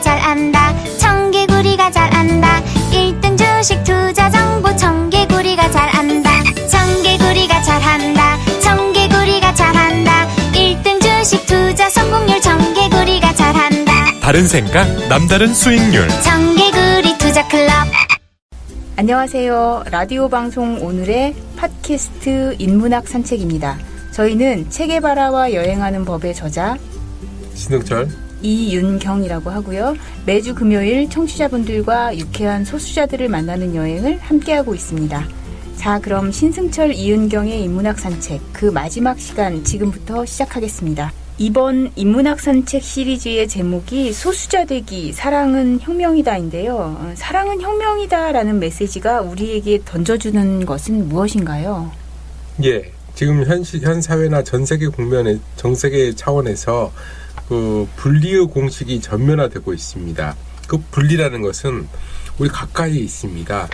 잘 안다. 청개구리가 잘 안다. 1등 주식 투자 정보 청개구리가 잘 안다. 청개구리가 잘 한다. 청개구리가 잘 한다. 1등 주식 투자 성공률 청개구리가 잘 한다. 바른 생각, 남다른 수익률. 청개구리 투자 클럽. 안녕하세요. 라디오 방송 오늘의 팟캐스트 인문학 산책입니다. 저희는 체계바라와 여행하는 법의 저자 신흥철 이윤경이라고 하고요. 매주 금요일 청취자분들과 유쾌한 소수자들을 만나는 여행을 함께하고 있습니다. 자, 그럼 신승철 이윤경의 인문학 산책 그 마지막 시간 지금부터 시작하겠습니다. 이번 인문학 산책 시리즈의 제목이 소수자 되기 사랑은 혁명이다인데요. 어, 사랑은 혁명이다라는 메시지가 우리에게 던져주는 것은 무엇인가요? 예 지금 현, 시, 현 사회나 전 세계 국면에 전 세계 차원에서 그 분리의 공식이 전면화되고 있습니다. 그 분리라는 것은 우리 가까이에 있습니다.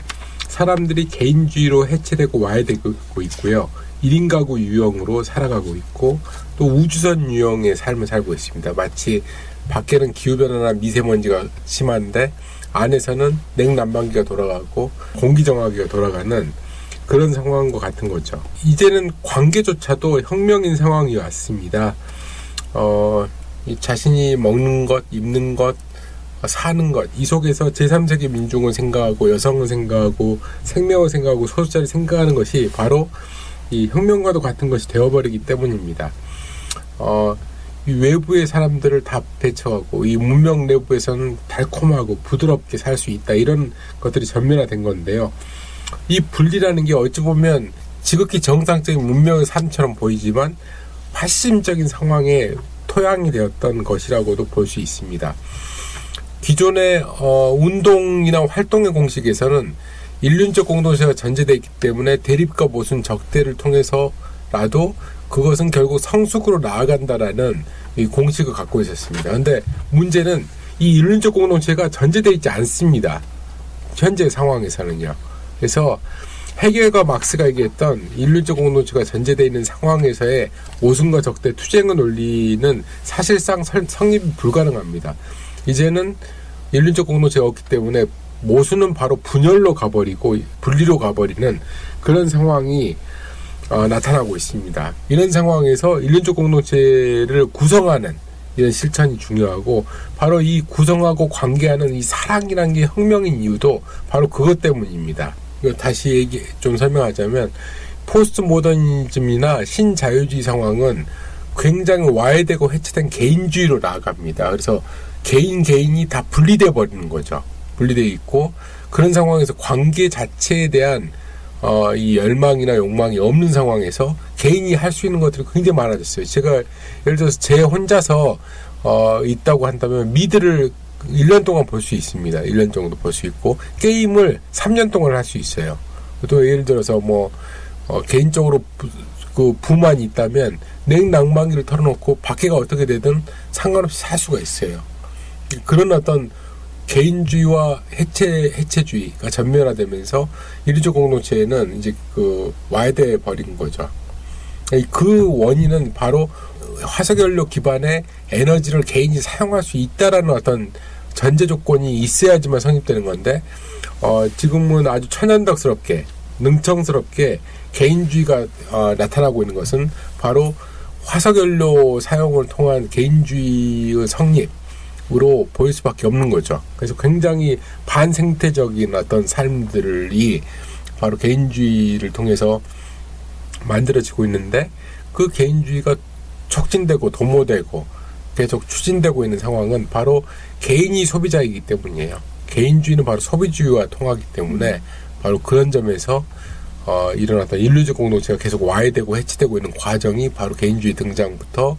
사람들이 개인주의로 해체되고 와야 되고 있고요. 1인 가구 유형으로 살아가고 있고 또 우주선 유형의 삶을 살고 있습니다. 마치 밖에는 기후변화나 미세먼지가 심한데 안에서는 냉난방기가 돌아가고 공기정화기가 돌아가는 그런 상황과 같은 거죠. 이제는 관계조차도 혁명인 상황이 왔습니다. 어, 이 자신이 먹는 것, 입는 것, 어, 사는 것, 이 속에서 제3세계 민중을 생각하고 여성을 생각하고 생명을 생각하고 소수자를 생각하는 것이 바로 이 혁명과도 같은 것이 되어버리기 때문입니다. 어, 이 외부의 사람들을 다 배척하고 이 문명 내부에서는 달콤하고 부드럽게 살 수 있다 이런 것들이 전면화된 건데요. 이 분리라는 게 어찌 보면 지극히 정상적인 문명의 삶처럼 보이지만 파시즘적인 상황에 토양이 되었던 것이라고도 볼 수 있습니다. 기존의 어, 운동이나 활동의 공식에서는 인륜적 공동체가 전제되어 있기 때문에 대립과 모순 적대를 통해서라도 그것은 결국 성숙으로 나아간다라는 이 공식을 갖고 있었습니다. 그런데 문제는 이 인륜적 공동체가 전제되어 있지 않습니다. 현재 상황에서는요. 그래서 해겔과 막스가 얘기했던 인륜적 공동체가 전제되어 있는 상황에서의 오순과 적대 투쟁의 논리는 사실상 설- 성립이 불가능합니다. 이제는 인륜적 공동체가 없기 때문에 모순은 바로 분열로 가버리고 분리로 가버리는 그런 상황이 어, 나타나고 있습니다. 이런 상황에서 인륜적 공동체를 구성하는 이런 실천이 중요하고 바로 이 구성하고 관계하는 이 사랑이라는 게 혁명인 이유도 바로 그것 때문입니다. 이거 다시 얘기 좀 설명하자면 포스트 모더니즘이나 신자유주의 상황은 굉장히 와해되고 해체된 개인주의로 나아갑니다. 그래서 개인 개인이 다 분리돼 버리는 거죠. 분리돼 있고 그런 상황에서 관계 자체에 대한 어, 이 열망이나 욕망이 없는 상황에서 개인이 할 수 있는 것들이 굉장히 많아졌어요. 제가 예를 들어서 제 혼자서 어, 있다고 한다면 미드를 1년 동안 볼 수 있습니다. 1년 정도 볼 수 있고 게임을 3년 동안 할 수 있어요. 또 예를 들어서 뭐 어, 개인적으로 부, 그 부만 있다면 냉난방기를 털어놓고 밖에가 어떻게 되든 상관없이 살 수가 있어요. 그런 어떤 개인주의와 해체 해체주의가 전면화되면서 인류적 공동체에는 이제 그 와해돼 버린 거죠. 그 원인은 바로 화석연료 기반의 에너지를 개인이 사용할 수 있다라는 어떤 전제 조건이 있어야지만 성립되는 건데 어, 지금은 아주 천연덕스럽게 능청스럽게 개인주의가 어, 나타나고 있는 것은 바로 화석연료 사용을 통한 개인주의의 성립으로 보일 수밖에 없는 거죠. 그래서 굉장히 반생태적인 어떤 삶들이 바로 개인주의를 통해서 만들어지고 있는데 그 개인주의가 촉진되고 도모되고 계속 추진되고 있는 상황은 바로 개인이 소비자이기 때문이에요. 개인주의는 바로 소비주의와 통하기 때문에 바로 그런 점에서 어, 일어났던 인류적 공동체가 계속 와해되고 해체되고 있는 과정이 바로 개인주의 등장부터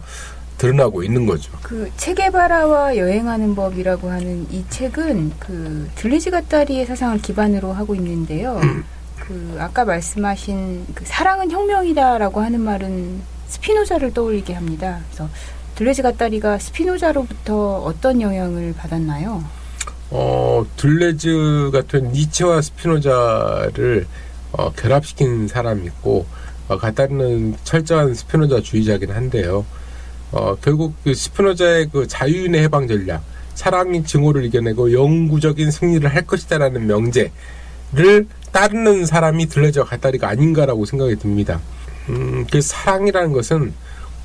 드러나고 있는 거죠. 그 체계바라와 여행하는 법이라고 하는 이 책은 그 들리지 가따리의 사상을 기반으로 하고 있는데요. 그 아까 말씀하신 그 사랑은 혁명이다라고 하는 말은 스피노자를 떠올리게 합니다. 그래서 들레지 가따리가 스피노자로부터 어떤 영향을 받았나요? 어, 둘레즈 같은 니체와 스피노자를 어, 결합시킨 사람이 있고 어, 가타르는 철저한 스피노자 주의자긴 한데요. 어, 결국 그 스피노자의 그 자유인의 해방 전략 사랑이 증오를 이겨내고 영구적인 승리를 할 것이다라는 명제를 따르는 사람이 들레저 갓다리가 아닌가라고 생각이 듭니다. 음, 그 사랑이라는 것은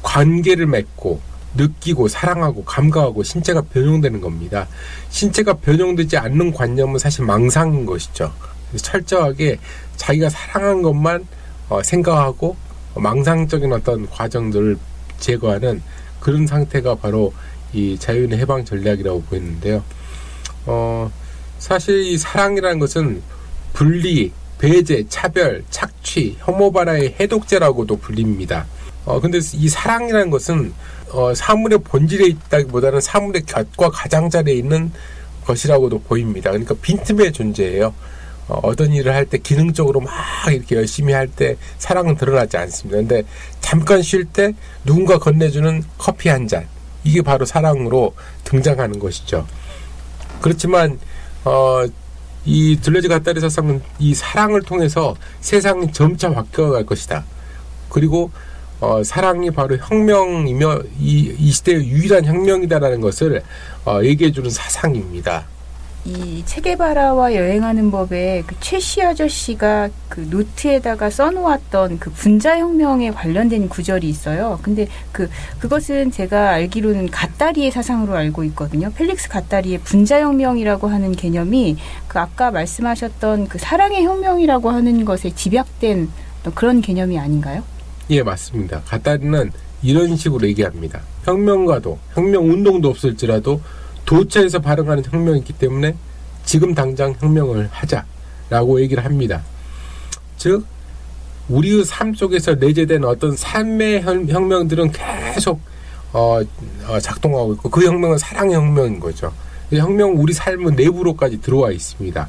관계를 맺고 느끼고 사랑하고 감각하고 신체가 변형되는 겁니다. 신체가 변형되지 않는 관념은 사실 망상인 것이죠. 철저하게 자기가 사랑한 것만 어, 생각하고 망상적인 어떤 과정들을 제거하는 그런 상태가 바로 이 자연의 해방 전략이라고 보이는데요. 어, 사실 이 사랑이라는 것은 분리, 배제, 차별, 착취, 혐오바라의 해독제라고도 불립니다. 어, 근데 이 사랑이라는 것은 어, 사물의 본질에 있다기보다는 사물의 곁과 가장자리에 있는 것이라고도 보입니다. 그러니까 빈틈의 존재예요. 어, 어떤 일을 할 때 기능적으로 막 이렇게 열심히 할 때 사랑은 드러나지 않습니다. 근데 잠깐 쉴 때 누군가 건네주는 커피 한 잔. 이게 바로 사랑으로 등장하는 것이죠. 그렇지만, 어, 이 들레즈 가다리 사상은 이 사랑을 통해서 세상이 점차 바뀌어갈 것이다. 그리고 어, 사랑이 바로 혁명이며 이, 이 시대의 유일한 혁명이다라는 것을 어, 얘기해주는 사상입니다. 이 체게바라와 여행하는 법에 그 최씨 아저씨가 그 노트에다가 써놓았던 그 분자혁명에 관련된 구절이 있어요. 근데 그 그것은 제가 알기로는 갓다리의 사상으로 알고 있거든요. 펠릭스 갓다리의 분자혁명이라고 하는 개념이 그 아까 말씀하셨던 그 사랑의 혁명이라고 하는 것에 집약된 그런 개념이 아닌가요? 예, 맞습니다. 가타리는 이런 식으로 얘기합니다. 혁명가도, 혁명 운동도 없을지라도 도처에서 발생하는 혁명이 있기 때문에 지금 당장 혁명을 하자라고 얘기를 합니다. 즉, 우리의 삶 속에서 내재된 어떤 삶의 혁- 혁명들은 계속 어, 어, 작동하고 있고 그 혁명은 사랑의 혁명인 거죠. 이 혁명은 우리 삶의 내부로까지 들어와 있습니다.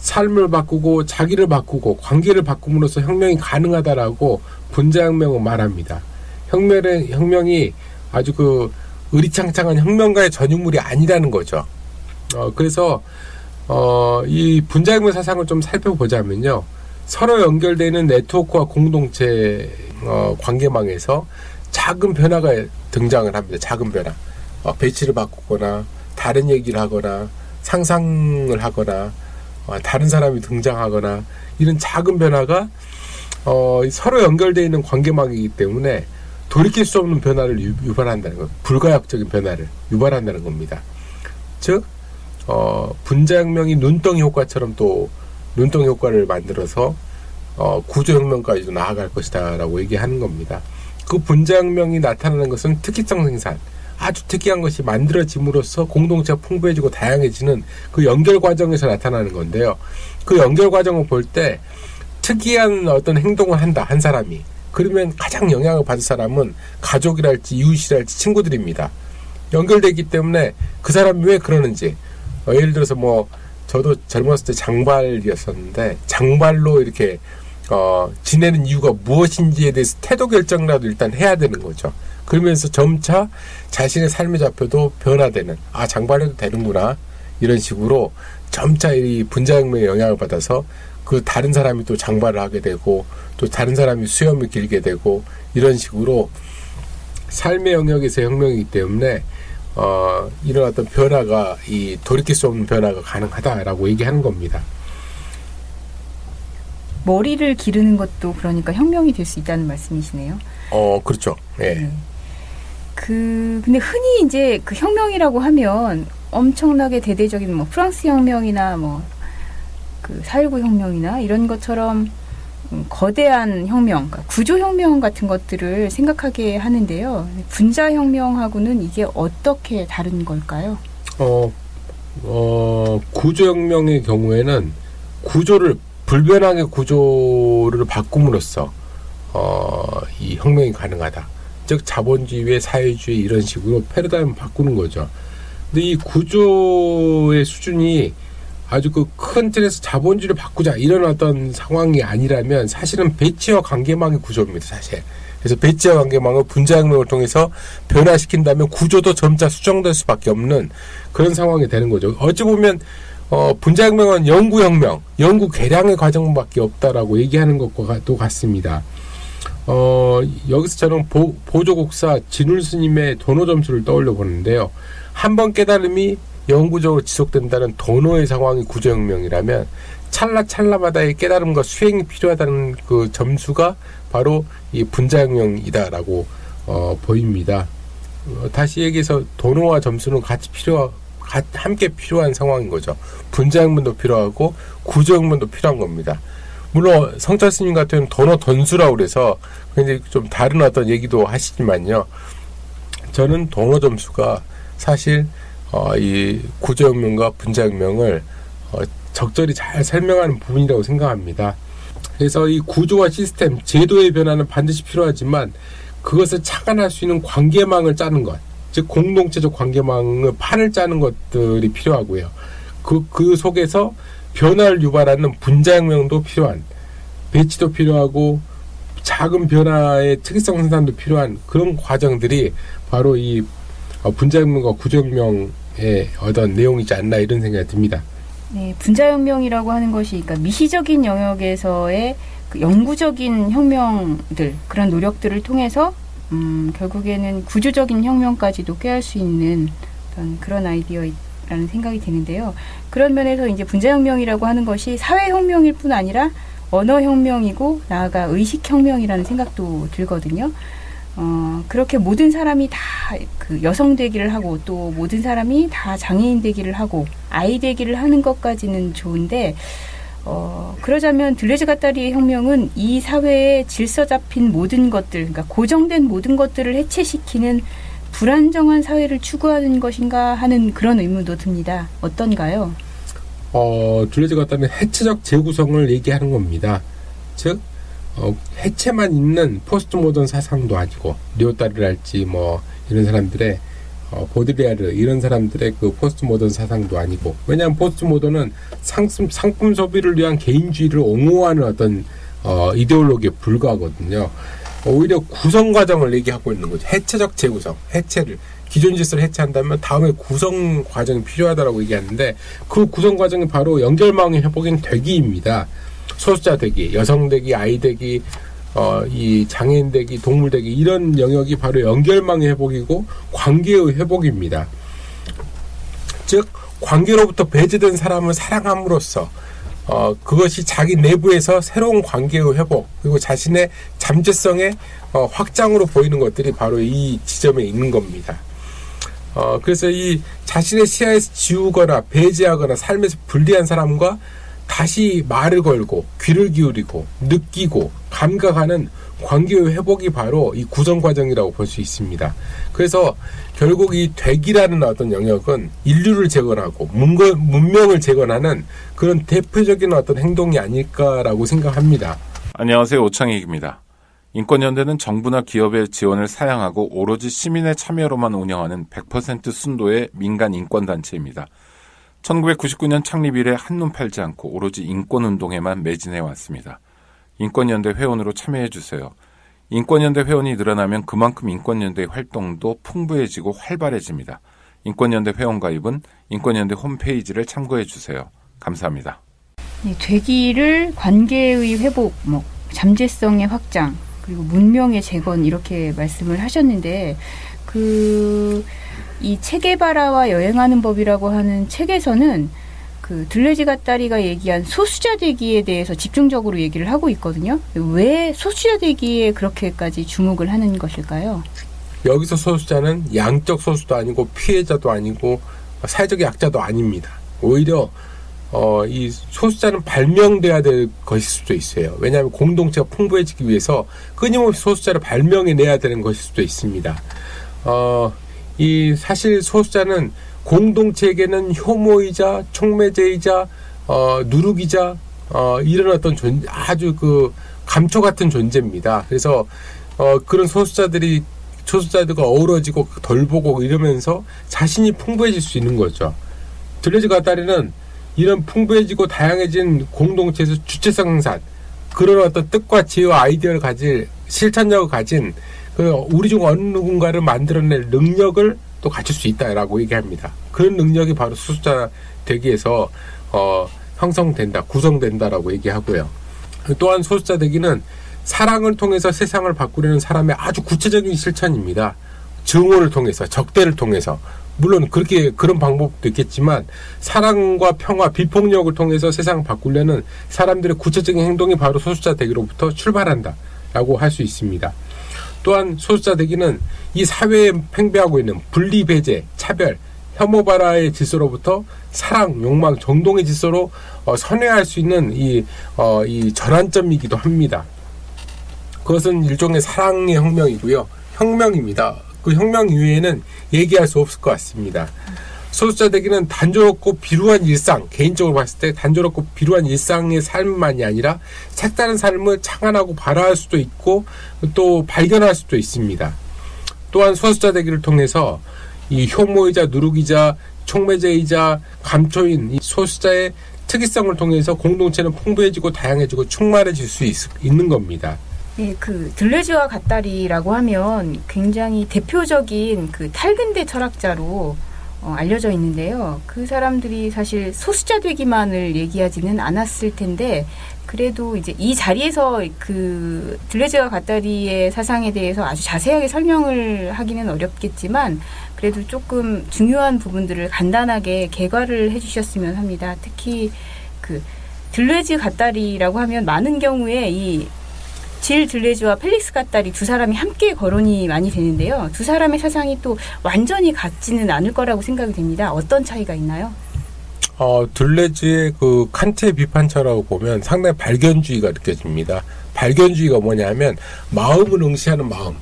삶을 바꾸고 자기를 바꾸고 관계를 바꿈으로써 혁명이 가능하다라고 분자혁명은 말합니다. 혁명의 혁명이 아주 그 의리창창한 혁명가의 전유물이 아니라는 거죠. 어, 그래서 어, 이 분자혁명 사상을 좀 살펴보자면요. 서로 연결되는 네트워크와 공동체 어, 관계망에서 작은 변화가 등장을 합니다. 작은 변화. 어, 배치를 바꾸거나 다른 얘기를 하거나 상상을 하거나 어, 다른 사람이 등장하거나 이런 작은 변화가 어, 서로 연결되어 있는 관계망이기 때문에 돌이킬 수 없는 변화를 유, 유발한다는 것, 불가역적인 변화를 유발한다는 겁니다. 즉, 어, 분자혁명이 눈덩이 효과처럼 또 눈덩이 효과를 만들어서 어, 구조혁명까지도 나아갈 것이다라고 얘기하는 겁니다. 그 분자혁명이 나타나는 것은 특이성 생산, 아주 특이한 것이 만들어짐으로써 공동체가 풍부해지고 다양해지는 그 연결 과정에서 나타나는 건데요. 그 연결 과정을 볼 때 특이한 어떤 행동을 한다, 한 사람이. 그러면 가장 영향을 받을 사람은 가족이랄지 이웃이랄지 친구들입니다. 연결되기 때문에 그 사람이 왜 그러는지. 어, 예를 들어서 뭐, 저도 젊었을 때 장발이었었는데, 장발로 이렇게, 어, 지내는 이유가 무엇인지에 대해서 태도 결정이라도 일단 해야 되는 거죠. 그러면서 점차 자신의 삶의 좌표도 변화되는, 아, 장발해도 되는구나. 이런 식으로 점차 이 분자혁명에 영향을 받아서 그 다른 사람이 또 장발을 하게 되고 또 다른 사람이 수염을 길게 되고 이런 식으로 삶의 영역에서 혁명이기 때문에 어, 이런 어떤 변화가 이 돌이킬 수 없는 변화가 가능하다라고 얘기하는 겁니다. 머리를 기르는 것도 그러니까 혁명이 될 수 있다는 말씀이시네요. 어, 그렇죠. 예. 네. 그 근데 흔히 이제 그 혁명이라고 하면 엄청나게 대대적인 뭐 프랑스 혁명이나 뭐 그 사일구 혁명이나 이런 것처럼 음, 거대한 혁명, 그러니까 구조 혁명 같은 것들을 생각하게 하는데요. 분자 혁명하고는 이게 어떻게 다른 걸까요? 어, 어, 구조혁명의 경우에는 구조를 불변하게 구조를 바꿈으로써 어, 이 혁명이 가능하다. 즉 자본주의의 사회주의 이런 식으로 패러다임을 바꾸는 거죠. 근데 이 구조의 수준이 아주 그 큰 틀에서 자본주의를 바꾸자 이런 어떤 상황이 아니라면 사실은 배치와 관계망의 구조입니다. 사실. 그래서 배치와 관계망을 분자혁명을 통해서 변화시킨다면 구조도 점차 수정될 수밖에 없는 그런 상황이 되는 거죠. 어찌 보면 어, 분자혁명은 연구혁명, 연구 개량의 과정밖에 없다라고 얘기하는 것과 또 같습니다. 어, 여기서 저는 보, 보조국사 진울 스님의 도노 점수를 떠올려 보는데요. 한 번 깨달음이 영구적으로 지속된다는 도노의 상황이 구조혁명이라면 찰나찰나마다의 깨달음과 수행이 필요하다는 그 점수가 바로 이 분자혁명이다라고 어, 보입니다. 어, 다시 얘기해서 도노와 점수는 같이 필요 가- 함께 필요한 상황인 거죠. 분자혁명도 필요하고 구조혁명도 필요한 겁니다. 물론 성철 스님 같은 도노 던수라고 그래서 굉장히 좀 다른 어떤 얘기도 하시지만요. 저는 도노 점수가 사실 어, 이 구조혁명과 분자혁명을 어, 적절히 잘 설명하는 부분이라고 생각합니다. 그래서 이 구조와 시스템, 제도의 변화는 반드시 필요하지만 그것을 착안할 수 있는 관계망을 짜는 것, 즉 공동체적 관계망을 판을 짜는 것들이 필요하고요. 그, 그 속에서 변화를 유발하는 분자혁명도 필요한, 배치도 필요하고 작은 변화의 특이성 생산도 필요한 그런 과정들이 바로 이 어, 분자혁명과 구조혁명 의 어떤 내용이지 않나 이런 생각이 듭니다. 네, 분자혁명이라고 하는 것이 그러니까 미시적인 영역에서의 그 영구적인 혁명들 그런 노력들을 통해서 음, 결국에는 구조적인 혁명까지도 꾀할 수 있는 그런 아이디어라는 생각이 드는데요. 그런 면에서 이제 분자혁명이라고 하는 것이 사회혁명일 뿐 아니라 언어혁명이고 나아가 의식혁명이라는 생각도 들거든요. 어, 그렇게 모든 사람이 다 그 여성 되기를 하고 또 모든 사람이 다 장애인 되기를 하고 아이 되기를 하는 것까지는 좋은데 어, 그러자면 들레즈 가따리의 혁명은 이 사회에 질서 잡힌 모든 것들, 그러니까 고정된 모든 것들을 해체시키는 불안정한 사회를 추구하는 것인가 하는 그런 의문도 듭니다. 어떤가요? 어, 둘레즈 같다는 해체적 재구성을 얘기하는 겁니다. 즉, 어, 해체만 있는 포스트 모던 사상도 아니고, 리오타르랄지 뭐, 이런 사람들의, 어, 보드리아르, 이런 사람들의 그 포스트 모던 사상도 아니고, 왜냐하면 포스트 모던은 상품, 상품 소비를 위한 개인주의를 옹호하는 어떤, 어, 이데올로기에 불과하거든요. 오히려 구성 과정을 얘기하고 있는 거죠. 해체적 재구성, 해체를. 기존 질서를 해체한다면 다음에 구성 과정이 필요하다라고 얘기하는데 그 구성 과정이 바로 연결망의 회복인 되기입니다. 소수자 되기, 여성 되기, 아이 되기, 어, 이 장애인 되기, 동물 되기 이런 영역이 바로 연결망의 회복이고 관계의 회복입니다. 즉 관계로부터 배제된 사람을 사랑함으로써 어, 그것이 자기 내부에서 새로운 관계의 회복, 그리고 자신의 잠재성의 어, 확장으로 보이는 것들이 바로 이 지점에 있는 겁니다. 어, 그래서 이 자신의 시야에서 지우거나 배제하거나 삶에서 분리한 사람과 다시 말을 걸고 귀를 기울이고 느끼고 감각하는 관계의 회복이 바로 이 구성 과정이라고 볼 수 있습니다. 그래서 결국 이 되기라는 어떤 영역은 인류를 재건하고 문명을 재건하는 그런 대표적인 어떤 행동이 아닐까라고 생각합니다. 안녕하세요. 오창익입니다. 인권연대는 정부나 기업의 지원을 사양하고 오로지 시민의 참여로만 운영하는 100% 순도의 민간 인권단체입니다. 1999년 창립 이래 한눈 팔지 않고 오로지 인권운동에만 매진해 왔습니다. 인권연대 회원으로 참여해 주세요. 인권연대 회원이 늘어나면 그만큼 인권연대 활동도 풍부해지고 활발해집니다. 인권연대 회원 가입은 인권연대 홈페이지를 참고해 주세요. 감사합니다. 네, 되기를 관계의 회복, 뭐 잠재성의 확장, 그리고 문명의 재건 이렇게 말씀을 하셨는데 그 이 체계바라와 여행하는 법이라고 하는 책에서는 그 들레지 가따리가 얘기한 소수자 되기에 대해서 집중적으로 얘기를 하고 있거든요. 왜 소수자 되기에 그렇게까지 주목을 하는 것일까요? 여기서 소수자는 양적 소수도 아니고 피해자도 아니고 사회적 약자도 아닙니다. 오히려 어, 이 소수자는 발명돼야 될 것일 수도 있어요. 왜냐하면 공동체가 풍부해지기 위해서 끊임없이 소수자를 발명해내야 되는 것일 수도 있습니다. 어, 이 사실 소수자는 공동체에게는 효모이자 촉매제이자 어, 누룩이자 어, 이런 어떤 존 아주 그 감초 같은 존재입니다. 그래서 어, 그런 소수자들이 소수자들과 어우러지고 덜 보고 이러면서 자신이 풍부해질 수 있는 거죠. 들레즈 가다리는 이런 풍부해지고 다양해진 공동체에서 주체성 행산 그런 어떤 뜻과 지혜와 아이디어를 가질 실천력을 가진 그 우리 중 어느 누군가를 만들어낼 능력을 또 갖출 수 있다라고 얘기합니다. 그런 능력이 바로 수수자 되기에서 어, 형성된다, 구성된다라고 얘기하고요. 또한 소수자 되기는 사랑을 통해서 세상을 바꾸려는 사람의 아주 구체적인 실천입니다. 증오를 통해서, 적대를 통해서, 물론 그렇게 그런 방법도 있겠지만 사랑과 평화, 비폭력을 통해서 세상을 바꾸려는 사람들의 구체적인 행동이 바로 소수자 대기로부터 출발한다라고 할 수 있습니다. 또한 소수자 대기는 이 사회에 팽배하고 있는 분리 배제, 차별, 혐오 발화의 질서로부터 사랑, 욕망, 정동의 질서로 어, 선회할 수 있는 이, 어, 이 전환점이기도 합니다. 그것은 일종의 사랑의 혁명이고요. 혁명입니다. 그 혁명 이외에는 얘기할 수 없을 것 같습니다. 소수자 대기는 단조롭고 비루한 일상, 개인적으로 봤을 때 단조롭고 비루한 일상의 삶만이 아니라 색다른 삶을 창안하고 발화할 수도 있고 또 발견할 수도 있습니다. 또한 소수자 대기를 통해서 이 효모이자 누룩이자 촉매제이자 감초인 이 소수자의 특이성을 통해서 공동체는 풍부해지고 다양해지고 충만해질 수 있, 있는 겁니다. 네, 그 들레즈와 갓다리라고 하면 굉장히 대표적인 그 탈근대 철학자로 어, 알려져 있는데요. 그 사람들이 사실 소수자 되기만을 얘기하지는 않았을 텐데 그래도 이제 이 자리에서 그 들레즈와 갓다리의 사상에 대해서 아주 자세하게 설명을 하기는 어렵겠지만 그래도 조금 중요한 부분들을 간단하게 개괄을 해주셨으면 합니다. 특히 그 들레즈 갓다리라고 하면 많은 경우에 이 질 들레즈와 펠릭스 갓다리 두 사람이 함께 거론이 많이 되는데요. 두 사람의 사상이 또 완전히 같지는 않을 거라고 생각이 됩니다. 어떤 차이가 있나요? 어, 둘레즈의 그 칸트의 비판처라고 보면 상당히 발견주의가 느껴집니다. 발견주의가 뭐냐면 마음을 응시하는 마음,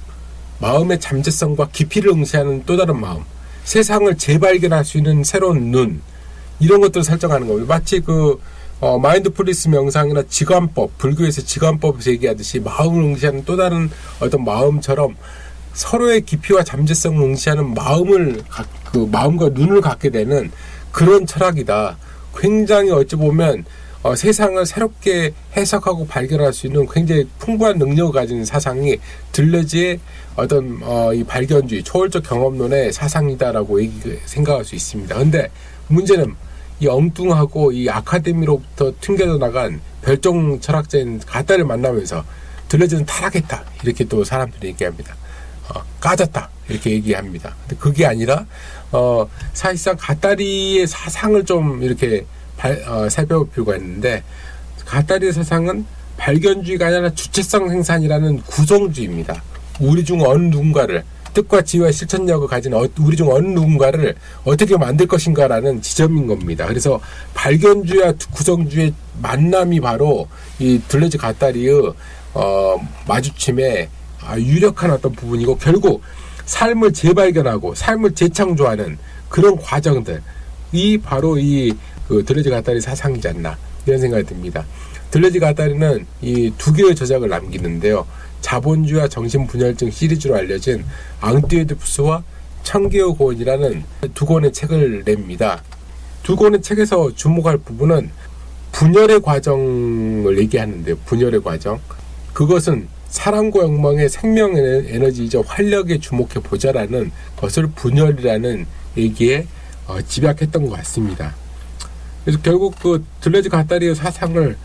마음의 잠재성과 깊이를 응시하는 또 다른 마음, 세상을 재발견할 수 있는 새로운 눈 이런 것들을 설정하는 겁니다. 마치 그 어, 마인드풀리스 명상이나 지관법, 불교에서 지관법에서 얘기하듯이 마음을 응시하는 또 다른 어떤 마음처럼 서로의 깊이와 잠재성을 응시하는 마음을 가- 그 마음과 눈을 갖게 되는 그런 철학이다. 굉장히 어찌 보면 어, 세상을 새롭게 해석하고 발견할 수 있는 굉장히 풍부한 능력을 가진 사상이 들레즈의 어떤 어, 이 발견주의, 초월적 경험론의 사상이다라고 얘기, 생각할 수 있습니다. 근데 문제는 이 엉뚱하고 이 아카데미로부터 튕겨져 나간 별종 철학자인 가다를 만나면서 들레즈는 타락했다 이렇게 또 사람들이 얘기합니다. 어, 까졌다 이렇게 얘기합니다. 근데 그게 아니라 어, 사실상 가다리의 사상을 좀 이렇게 발- 어, 살펴볼 필요가 있는데 가다리의 사상은 발견주의가 아니라 주체성 생산이라는 구성주의입니다. 우리 중 어느 누군가를 뜻과 지혜와 실천력을 가진 어- 우리 중 어느 누군가를 어떻게 만들 것인가라는 지점인 겁니다. 그래서 발견주의와 구성주의 만남이 바로 이 들레즈 가다리의 어, 마주침의 아, 유력한 어떤 부분이고 결국 삶을 재발견하고 삶을 재창조하는 그런 과정들이 바로 이 그 들레즈 가다리 사상이지 않나 이런 생각이 듭니다. 들레즈 가다리는 이 두 개의 저작을 남기는데요. 자본주의와 정신분열증 시리즈로 알려진 앙띠에드푸스와 청개의 고원이라는 두 권의 책을 냅니다. 두 권의 책에서 주목할 부분은 분열의 과정을 얘기하는데요. 분열의 과정. 그것은 사랑과 욕망의 생명 에너- 에너지이자 활력에 주목해 보자라는 것을 분열이라는 얘기에 어, 집약했던 것 같습니다. 그래서 결국 그 들레즈 가다리의 사상을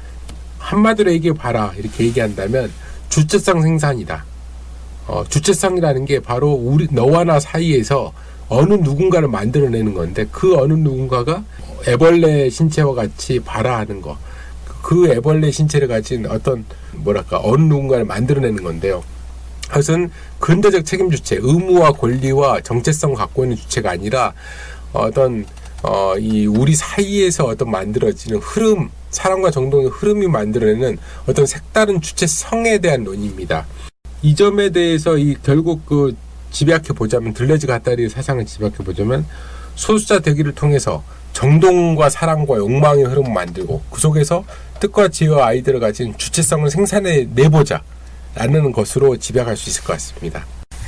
한마디로 얘기해 봐라 이렇게 얘기한다면 주체성 생산이다. 어, 주체성이라는 게 바로 우리 너와 나 사이에서 어느 누군가를 만들어내는 건데 그 어느 누군가가 애벌레 신체와 같이 발화하는 거. 그 애벌레 신체를 가진 어떤 뭐랄까 어느 누군가를 만들어내는 건데요. 그것은 근대적 책임 주체, 의무와 권리와 정체성을 갖고 있는 주체가 아니라 어떤 어, 이 우리 사이에서 어떤 만들어지는 흐름, 사랑과 정동의 흐름이 만들어내는 어떤 색다른 주체성에 대한 논의입니다. 이 점에 대해서 이 결국 그 집약해 보자면 들레즈 가다리의 사상을 집약해 보자면 소수자 되기를 통해서 정동과 사랑과 욕망의 흐름을 만들고 그 속에서 뜻과 지혜와 아이들을 가진 주체성을 생산해 내보자 라는 것으로 집약할 수 있을 것 같습니다.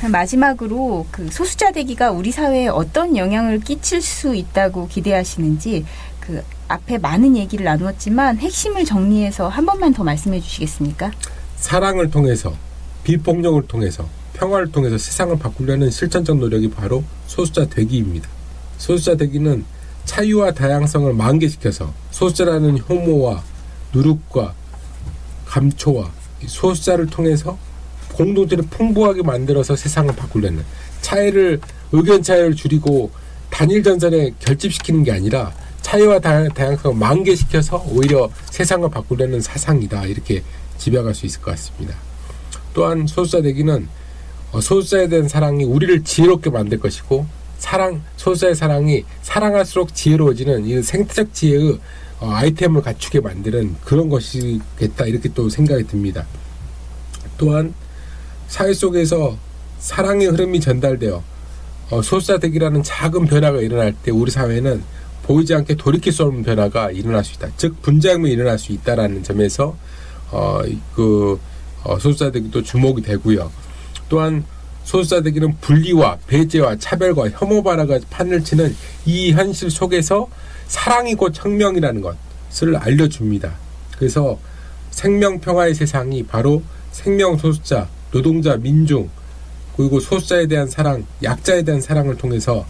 마지막으로 그 소수자 대기가 우리 사회에 어떤 영향을 끼칠 수 있다고 기대하시는지 그 앞에 많은 얘기를 나누었지만 핵심을 정리해서 한 번만 더 말씀해 주시겠습니까? 사랑을 통해서 비폭력을 통해서 평화를 통해서 세상을 바꾸려는 실천적 노력이 바로 소수자 되기입니다. 소수자 되기는 차이와 다양성을 만개시켜서 소수자라는 혐오와 누룩과 감초와 이 소수자를 통해서 공동체를 풍부하게 만들어서 세상을 바꾸려는 차이를 의견 차이를 줄이고 단일 전선에 결집시키는 게 아니라 다- 다양성을 만개시켜서 오히려 세상을 바꾸려는 사상이다 이렇게 지배할 수 있을 것 같습니다. 또한 소수자 대기는 어, 소수자에 대한 사랑이 우리를 지혜롭게 만들 것이고 사랑 소수자의 사랑이 사랑할수록 지혜로워지는 이 생태적 지혜의 어, 아이템을 갖추게 만드는 그런 것이겠다 이렇게 또 생각이 듭니다. 또한 사회 속에서 사랑의 흐름이 전달되어 어, 소수자 대기라는 작은 변화가 일어날 때 우리 사회는 보이지 않게 돌이킬 수 없는 변화가 일어날 수 있다. 즉 분쟁이 일어날 수 있다라는 점에서 어, 그 어, 소수자 대기도 주목이 되고요. 또한 소수자 대기는 분리와 배제와 차별과 혐오 발화가 판을 치는 이 현실 속에서 사랑이 곧 혁명이라는 것을 알려줍니다. 그래서 생명 평화의 세상이 바로 생명 소수자, 노동자, 민중 그리고 소수자에 대한 사랑, 약자에 대한 사랑을 통해서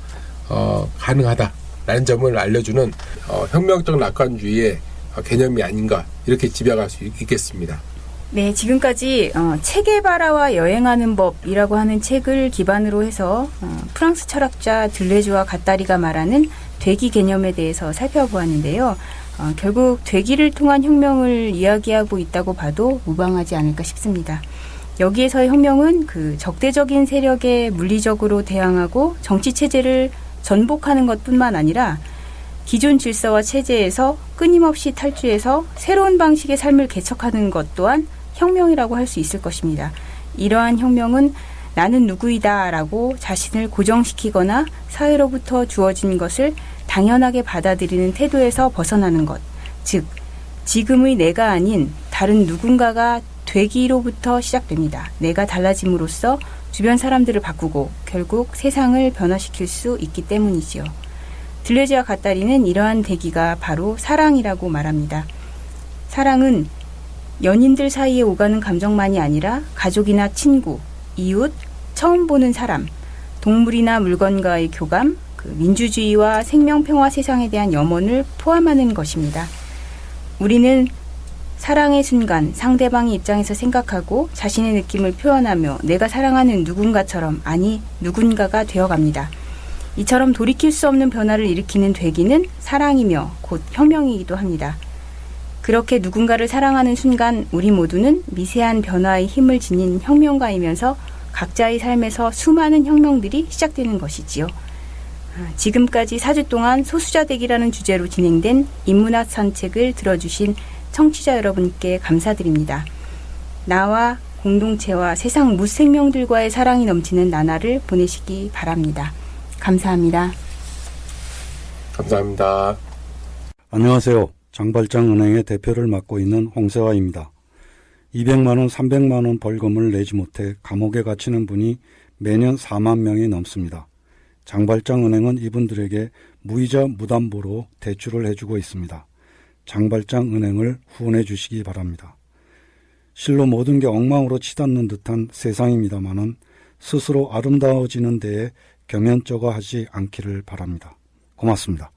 어, 가능하다 라는 점을 알려주는 어, 혁명적 낙관주의의 어, 개념이 아닌가 이렇게 집약할 수 있- 있겠습니다. 네, 지금까지 어, 체계바라와 여행하는 법이라고 하는 책을 기반으로 해서 어, 프랑스 철학자 들레주와 가따리가 말하는 되기 개념에 대해서 살펴보았는데요. 어, 결국 되기를 통한 혁명을 이야기하고 있다고 봐도 무방하지 않을까 싶습니다. 여기에서의 혁명은 그 적대적인 세력에 물리적으로 대항하고 정치 체제를 전복하는 것뿐만 아니라 기존 질서와 체제에서 끊임없이 탈주해서 새로운 방식의 삶을 개척하는 것 또한 혁명이라고 할 수 있을 것입니다. 이러한 혁명은 나는 누구이다라고 자신을 고정시키거나 사회로부터 주어진 것을 당연하게 받아들이는 태도에서 벗어나는 것. 즉, 지금의 내가 아닌 다른 누군가가 되기로부터 시작됩니다. 내가 달라짐으로써 주변 사람들을 바꾸고 결국 세상을 변화시킬 수 있기 때문이지요. 들레지와 가따리는 이러한 대기가 바로 사랑이라고 말합니다. 사랑은 연인들 사이에 오가는 감정만이 아니라 가족이나 친구, 이웃, 처음 보는 사람, 동물이나 물건과의 교감, 그 민주주의와 생명평화 세상에 대한 염원을 포함하는 것입니다. 우리는 사랑의 순간 상대방의 입장에서 생각하고 자신의 느낌을 표현하며 내가 사랑하는 누군가처럼 아니 누군가가 되어갑니다. 이처럼 돌이킬 수 없는 변화를 일으키는 되기는 사랑이며 곧 혁명이기도 합니다. 그렇게 누군가를 사랑하는 순간 우리 모두는 미세한 변화의 힘을 지닌 혁명가이면서 각자의 삶에서 수많은 혁명들이 시작되는 것이지요. 아, 지금까지 4주 동안 소수자 대기라는 주제로 진행된 인문학 산책을 들어주신 청취자 여러분께 감사드립니다. 나와 공동체와 세상 무생명들과의 사랑이 넘치는 나날을 보내시기 바랍니다. 감사합니다. 감사합니다. 안녕하세요. 장발장 은행의 대표를 맡고 있는 홍세화입니다. 200만 원, 300만 원 벌금을 내지 못해 감옥에 갇히는 분이 매년 4만 명이 넘습니다. 장발장 은행은 이분들에게 무이자 무담보로 대출을 해주고 있습니다. 장발장 은행을 후원해 주시기 바랍니다. 실로 모든 게 엉망으로 치닫는 듯한 세상입니다마는 스스로 아름다워지는 데에 겸연쩍어 하지 않기를 바랍니다. 고맙습니다.